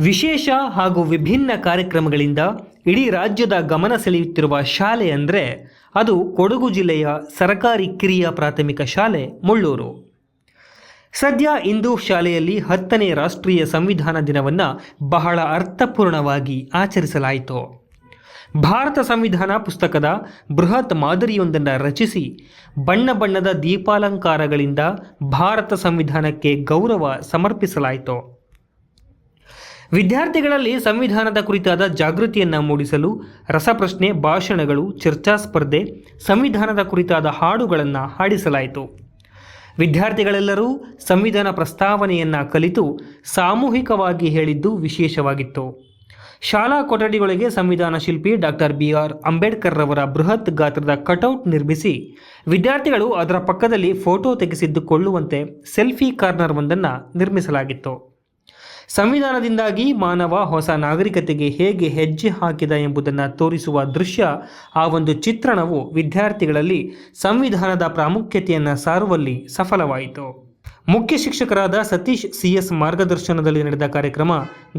ವಿಶೇಷ ಹಾಗೂ ವಿಭಿನ್ನ ಕಾರ್ಯಕ್ರಮಗಳಿಂದ ಇಡೀ ರಾಜ್ಯದ ಗಮನ ಸೆಳೆಯುತ್ತಿರುವ ಶಾಲೆ ಅಂದರೆ ಅದು ಕೊಡಗು ಜಿಲ್ಲೆಯ ಸರಕಾರಿ ಕಿರಿಯ ಪ್ರಾಥಮಿಕ ಶಾಲೆ ಮುಳ್ಳೂರು. ಸದ್ಯ ಇಂದು ಶಾಲೆಯಲ್ಲಿ ಹತ್ತನೇ ರಾಷ್ಟ್ರೀಯ ಸಂವಿಧಾನ ದಿನವನ್ನು ಬಹಳ ಅರ್ಥಪೂರ್ಣವಾಗಿ ಆಚರಿಸಲಾಯಿತು. ಭಾರತ ಸಂವಿಧಾನ ಪುಸ್ತಕದ ಬೃಹತ್ ಮಾದರಿಯೊಂದನ್ನು ರಚಿಸಿ ಬಣ್ಣ ಬಣ್ಣದ ದೀಪಾಲಂಕಾರಗಳಿಂದ ಭಾರತ ಸಂವಿಧಾನಕ್ಕೆ ಗೌರವ ಸಮರ್ಪಿಸಲಾಯಿತು. ವಿದ್ಯಾರ್ಥಿಗಳಲ್ಲಿ ಸಂವಿಧಾನದ ಕುರಿತಾದ ಜಾಗೃತಿಯನ್ನು ಮೂಡಿಸಲು, ರಸಪ್ರಶ್ನೆ, ಭಾಷಣಗಳು, ಚರ್ಚಾ ಸ್ಪರ್ಧೆ, ಸಂವಿಧಾನದ ಕುರಿತಾದ ಹಾಡುಗಳನ್ನು ಹಾಡಿಸಲಾಯಿತು. ವಿದ್ಯಾರ್ಥಿಗಳೆಲ್ಲರೂ ಸಂವಿಧಾನ ಪ್ರಸ್ತಾವನೆಯನ್ನು ಕಲಿತು, ಸಾಮೂಹಿಕವಾಗಿ ಹೇಳಿದ್ದು ವಿಶೇಷವಾಗಿತ್ತು. ಶಾಲಾ ಕೊಠಡಿಗಳಿಗೆ ಸಂವಿಧಾನ ಶಿಲ್ಪಿ ಡಾಕ್ಟರ್ ಬಿ ಆರ್ ಅಂಬೇಡ್ಕರ್ ರವರ ಬೃಹತ್ ಗಾತ್ರದ ಕಟೌಟ್ ನಿರ್ಮಿಸಿ, ವಿದ್ಯಾರ್ಥಿಗಳು ಅದರ ಪಕ್ಕದಲ್ಲಿ ಫೋಟೋ ತೆಗೆಸಿದ್ದುಕೊಳ್ಳುವಂತೆ ಸೆಲ್ಫಿ ಕಾರ್ನರ್ ಒಂದನ್ನು ನಿರ್ಮಿಸಲಾಗಿತ್ತು. ಸಂವಿಧಾನದಿಂದಾಗಿ ಮಾನವ ಹೊಸ ನಾಗರಿಕತೆಗೆ ಹೇಗೆ ಹೆಜ್ಜೆ ಹಾಕಿದ ಎಂಬುದನ್ನು ತೋರಿಸುವ ದೃಶ್ಯ, ಆ ಒಂದು ಚಿತ್ರಣವು ವಿದ್ಯಾರ್ಥಿಗಳಲ್ಲಿ ಸಂವಿಧಾನದ ಪ್ರಾಮುಖ್ಯತೆಯನ್ನು ಸಾರುವಲ್ಲಿ ಸಫಲವಾಯಿತು. ಮುಖ್ಯ ಶಿಕ್ಷಕರಾದ ಸತೀಶ್ ಸಿಎಸ್ ಮಾರ್ಗದರ್ಶನದಲ್ಲಿ ನಡೆದ ಕಾರ್ಯಕ್ರಮ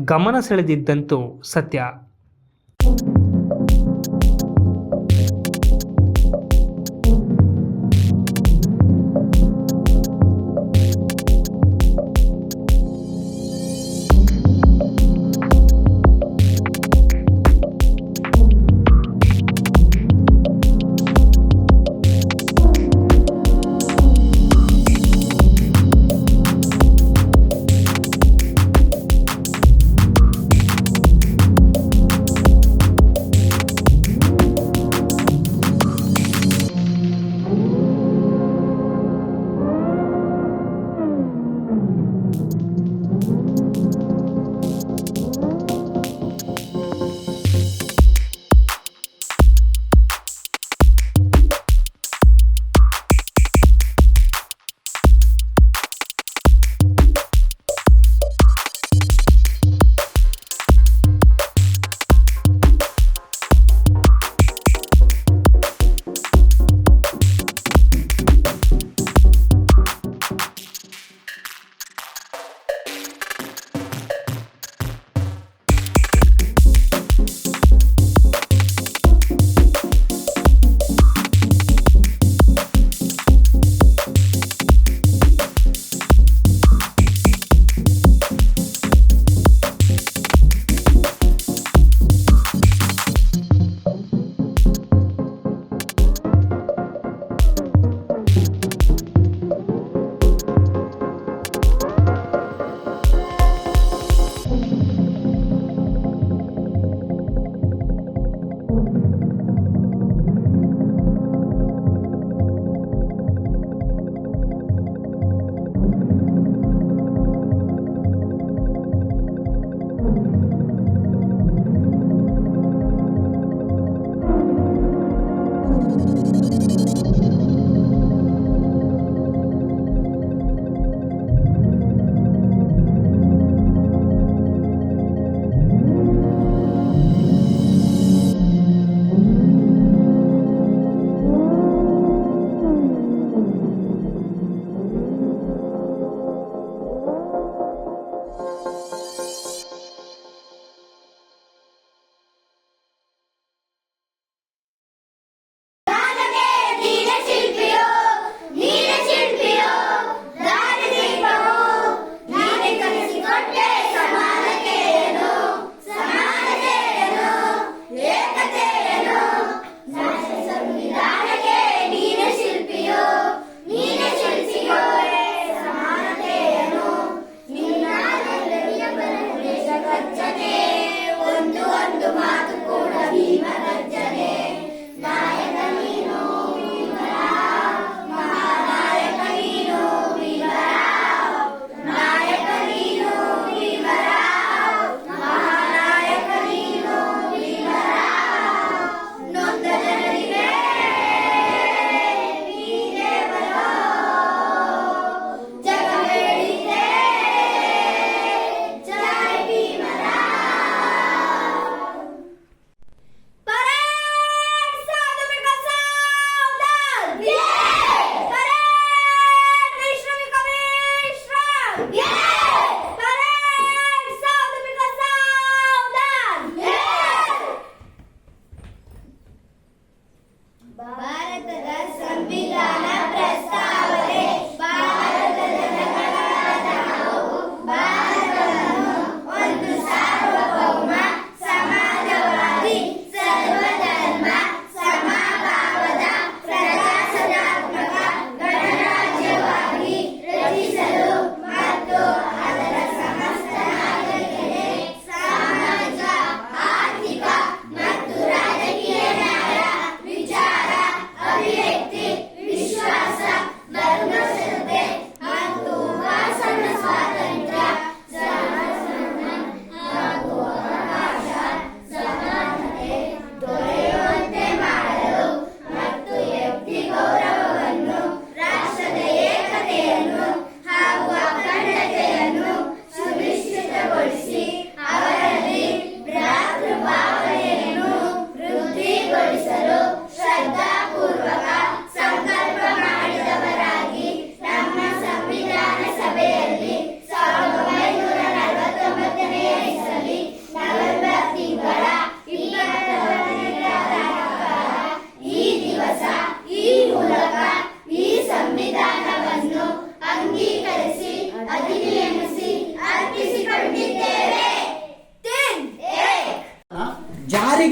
ಗಮನ ಸೆಳೆದಿದ್ದಂತೂ ಸತ್ಯ.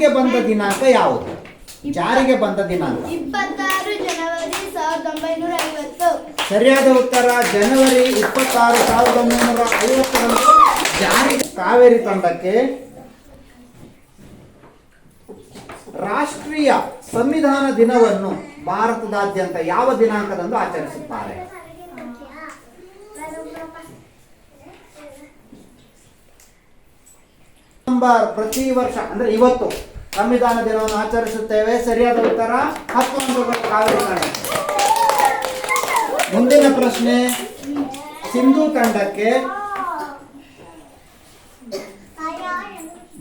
ಜಾರಿಗೆ ಬಂದ ದಿನಾಂಕ ಯಾವುದು? ಜಾರಿಗೆ ಬಂದ ದಿನಾಂಕ. ಇಪ್ಪತ್ತಾರು ಜನವರಿ ಸಾವಿರದ ಒಂಬೈನೂರ ಐವತ್ತು. ಸರಿಯಾದ ಉತ್ತರ ಜನವರಿ ಇಪ್ಪತ್ತಾರು ಸಾವಿರದ ಒಂಬೈನೂರ ಐವತ್ತರಂದು ಜಾರಿ ಕಾವೇರಿ ತಂಡಕ್ಕೆ ರಾಷ್ಟ್ರೀಯ ಸಂವಿಧಾನ ದಿನವನ್ನು ಭಾರತದಾದ್ಯಂತ ಯಾವ ದಿನಾಂಕದಂದು ಆಚರಿಸುತ್ತಾರೆ? ನವೆಂಬರ್ ಪ್ರತಿ ವರ್ಷ ಅಂದ್ರೆ ಇವತ್ತು ಸಂವಿಧಾನ ದಿನವನ್ನು ಆಚರಿಸುತ್ತೇವೆ. ಸರಿಯಾದ ಉತ್ತರ? ಹತ್ತು ಅಂಕಗಳು ಕಾವೇರಿ ತಂಡ ಮುಂದಿನ ಪ್ರಶ್ನೆ ಸಿಂಧು ಖಂಡಕ್ಕೆ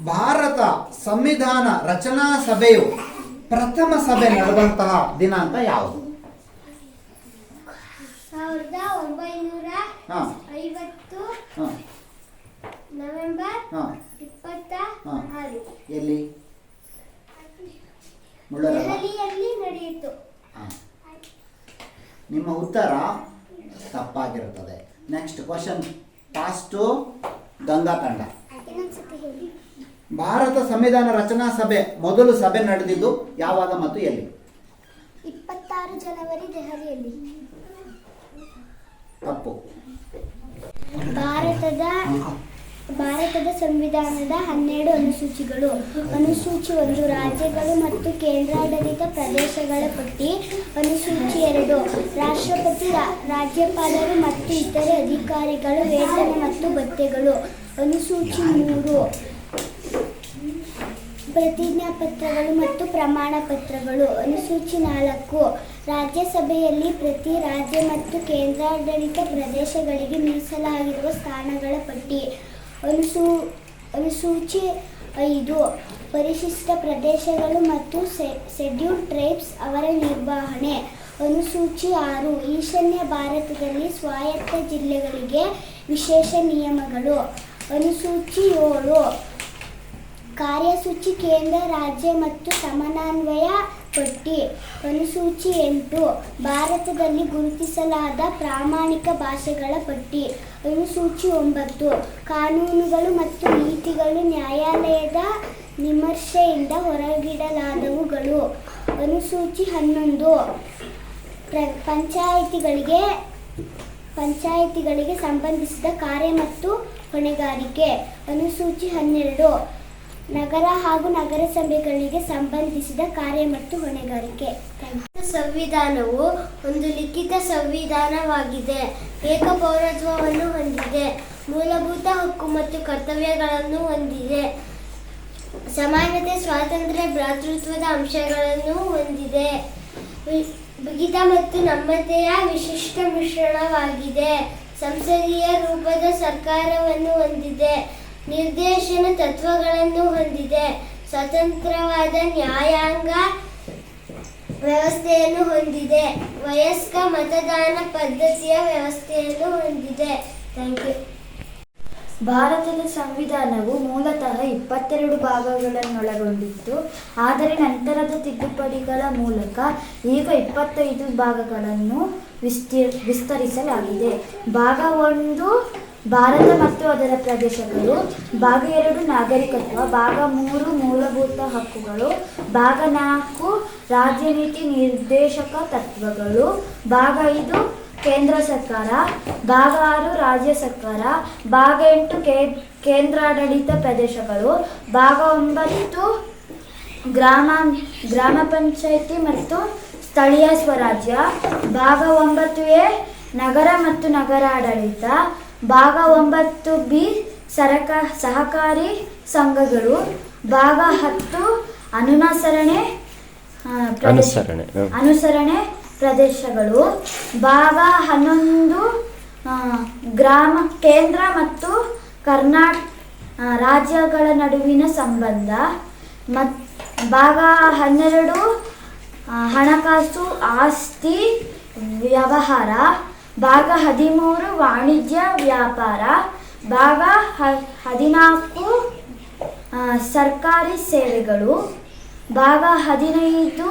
ಭಾರತ ಸಂವಿಧಾನ ರಚನಾ ಸಭೆಯು ಪ್ರಥಮ ಸಭೆ ನಡೆದಂತಹ ದಿನಾಂಕ ಯಾವುದು? ನವೆಂಬರ್ ಎಲ್ಲಿ? ನಡೆಯಿತು. ನಿಮ್ಮ ಉತ್ತರ ತಪ್ಪಾಗಿರುತ್ತದೆ. ನೆಕ್ಸ್ಟ್ ಕ್ವಶನ್ ಪಾಸ್ಟ್ ಗಂಗಾ ತಂಡ. ಭಾರತ ಸಂವಿಧಾನ ರಚನಾ ಸಭೆ ಮೊದಲು ಸಭೆ ನಡೆದಿದ್ದು ಯಾವಾಗ ಮತ್ತು ಎಲ್ಲಿ? ಇಪ್ಪತ್ತಾರು ಜನವರಿ ದೆಹಲಿಯಲ್ಲಿ. ತಪ್ಪು. ಭಾರತದ ಭಾರತದ ಸಂವಿಧಾನದ ಹನ್ನೆರಡು ಅನುಸೂಚಿಗಳು. ಅನುಸೂಚಿ ಒಂದು, ರಾಜ್ಯಗಳು ಮತ್ತು ಕೇಂದ್ರಾಡಳಿತ ಪ್ರದೇಶಗಳ ಪಟ್ಟಿ. ಅನುಸೂಚಿ ಎರಡು, ರಾಷ್ಟ್ರಪತಿ ರಾಜ್ಯಪಾಲರು ಮತ್ತು ಇತರೆ ಅಧಿಕಾರಿಗಳು ವೇತನ ಮತ್ತು ಭತ್ಯೆಗಳು. ಅನುಸೂಚಿ ಮೂರು ಪ್ರತಿಜ್ಞಾ ಪತ್ರಗಳು ಮತ್ತು ಪ್ರಮಾಣ ಪತ್ರಗಳು ಅನುಸೂಚಿ ನಾಲ್ಕು, ರಾಜ್ಯಸಭೆಯಲ್ಲಿ ಪ್ರತಿ ರಾಜ್ಯ ಮತ್ತು ಕೇಂದ್ರಾಡಳಿತ ಪ್ರದೇಶಗಳಿಗೆ ಮೀಸಲಾಗಿರುವ ಸ್ಥಾನಗಳ ಪಟ್ಟಿ. ಅನುಸೂ, ಅನುಸೂಚಿ ಐದು. ಪರಿಶಿಷ್ಟ ಪ್ರದೇಶಗಳು ಮತ್ತು ಶೆಡ್ಯೂಲ್ ಟ್ರೈಬ್ಸ್ ಅವರ ನಿರ್ವಹಣೆ. ಅನುಸೂಚಿ ಆರು, ಈಶಾನ್ಯ ಭಾರತದಲ್ಲಿ ಸ್ವಾಯತ್ತ ಜಿಲ್ಲೆಗಳಿಗೆ ವಿಶೇಷ ನಿಯಮಗಳು. ಅನುಸೂಚಿ ಏಳು, ಕಾರ್ಯಸೂಚಿ ಕೇಂದ್ರ, ರಾಜ್ಯ ಮತ್ತು ಸಮನ್ವಯ ಪಟ್ಟಿ ಅನುಸೂಚಿ ಎಂಟು. ಭಾರತದಲ್ಲಿ ಗುರುತಿಸಲಾದ ಪ್ರಾಮಾಣಿಕ ಭಾಷೆಗಳ ಪಟ್ಟಿ. ಅನುಸೂಚಿ ಒಂಬತ್ತು. ಕಾನೂನುಗಳು ಮತ್ತು ನೀತಿಗಳು ನ್ಯಾಯಾಲಯದ ವಿಮರ್ಶೆಯಿಂದ ಹೊರಗಿಡಲಾದವುಗಳು. ಅನುಸೂಚಿ ಹನ್ನೊಂದು. ಪ್ರ, ಪಂಚಾಯಿತಿಗಳಿಗೆ ಪಂಚಾಯಿತಿಗಳಿಗೆ ಸಂಬಂಧಿಸಿದ ಕಾರ್ಯ ಮತ್ತು ಹೊಣೆಗಾರಿಕೆ. ಅನುಸೂಚಿ ಹನ್ನೆರಡು. ನಗರ ಹಾಗೂ ನಗರಸಭೆಗಳಿಗೆ ಸಂಬಂಧಿಸಿದ ಕಾರ್ಯ ಮತ್ತು ಹೊಣೆಗಾರಿಕೆ. ಸಂವಿಧಾನವು ಒಂದು ಲಿಖಿತ ಸಂವಿಧಾನವಾಗಿದೆ. ಏಕಪೌರತ್ವವನ್ನು ಹೊಂದಿದೆ. ಮೂಲಭೂತ ಹಕ್ಕು ಮತ್ತು ಕರ್ತವ್ಯಗಳನ್ನು ಹೊಂದಿದೆ. ಸಮಾನತೆ, ಸ್ವಾತಂತ್ರ್ಯ, ಭ್ರಾತೃತ್ವದ ಅಂಶಗಳನ್ನು ಹೊಂದಿದೆ. ಬಿಗಿತ ಮತ್ತು ನಮ್ಮತೆಯ ವಿಶಿಷ್ಟ ಮಿಶ್ರಣವಾಗಿದೆ. ಸಂಸದೀಯ ರೂಪದ ಸರ್ಕಾರವನ್ನು ಹೊಂದಿದೆ. ನಿರ್ದೇಶನ ತತ್ವಗಳನ್ನು ಹೊಂದಿದೆ. ಸ್ವತಂತ್ರವಾದ ನ್ಯಾಯಾಂಗ ವ್ಯವಸ್ಥೆಯನ್ನು ಹೊಂದಿದೆ. ವಯಸ್ಕ ಮತದಾನ ಪದ್ಧತಿಯ ವ್ಯವಸ್ಥೆಯನ್ನು ಹೊಂದಿದೆ. Thank you. ಭಾರತದ ಸಂವಿಧಾನವು ಮೂಲತಃ ಇಪ್ಪತ್ತೆರಡು ಭಾಗಗಳನ್ನೊಳಗೊಂಡಿತ್ತು. ಆದರೆ ನಂತರದ ತಿದ್ದುಪಡಿಗಳ ಮೂಲಕ ಈಗ ಇಪ್ಪತ್ತೈದು ಭಾಗಗಳನ್ನು ವಿಸ್ತೀರ್, ವಿಸ್ತರಿಸಲಾಗಿದೆ. ಭಾಗ ಒಂದು ಭಾರತ ಮತ್ತು ಅದರ ಪ್ರದೇಶಗಳು, ಭಾಗ ಎರಡು ನಾಗರಿಕತ್ವ, ಭಾಗ ಮೂರು ಮೂಲಭೂತ ಹಕ್ಕುಗಳು, ಭಾಗ ನಾಲ್ಕು ರಾಜ್ಯ ನೀತಿ ನಿರ್ದೇಶಕ ತತ್ವಗಳು, ಭಾಗ ಐದು ಕೇಂದ್ರ ಸರ್ಕಾರ, ಭಾಗ ಆರು ರಾಜ್ಯ ಸರ್ಕಾರ, ಭಾಗ ಎಂಟು ಕೇ, ಕೇಂದ್ರಾಡಳಿತ ಪ್ರದೇಶಗಳು, ಭಾಗ ಒಂಬತ್ತು ಗ್ರಾಮ ಗ್ರಾಮ ಪಂಚಾಯಿತಿ ಮತ್ತು ಸ್ಥಳೀಯ ಸ್ವರಾಜ್ಯ, ಭಾಗ ಒಂಬತ್ತು ಎ ನಗರ ಮತ್ತು ನಗರಾಡಳಿತ ಭಾಗ ಒಂಬತ್ತು ಬಿ ಸರಕ ಸಹಕಾರಿ ಸಂಘಗಳು. ಭಾಗ ಹತ್ತು ಅನುಸರಣೆ ಪ್ರದೇಶ- ಅನುಸರಣೆ, ಅನುಸರಣೆ ಪ್ರದೇಶಗಳು. ಭಾಗ ಹನ್ನೊಂದು ಗ್ರಾಮ ಕೇಂದ್ರ ಮತ್ತು ಕರ್ನಾಟಕ ರಾಜ್ಯಗಳ ನಡುವಿನ ಸಂಬಂಧ. ಮತ್ ಭಾಗ ಹನ್ನೆರಡು ಹಣಕಾಸು ಆಸ್ತಿ ವ್ಯವಹಾರ. ಭಾಗ ಹದಿಮೂರು ವಾಣಿಜ್ಯ ವ್ಯಾಪಾರ. ಭಾಗ ಹದಿನಾಲ್ಕು ಸರ್ಕಾರಿ ಸೇವೆಗಳು. ಭಾಗ ಹದಿನೈದು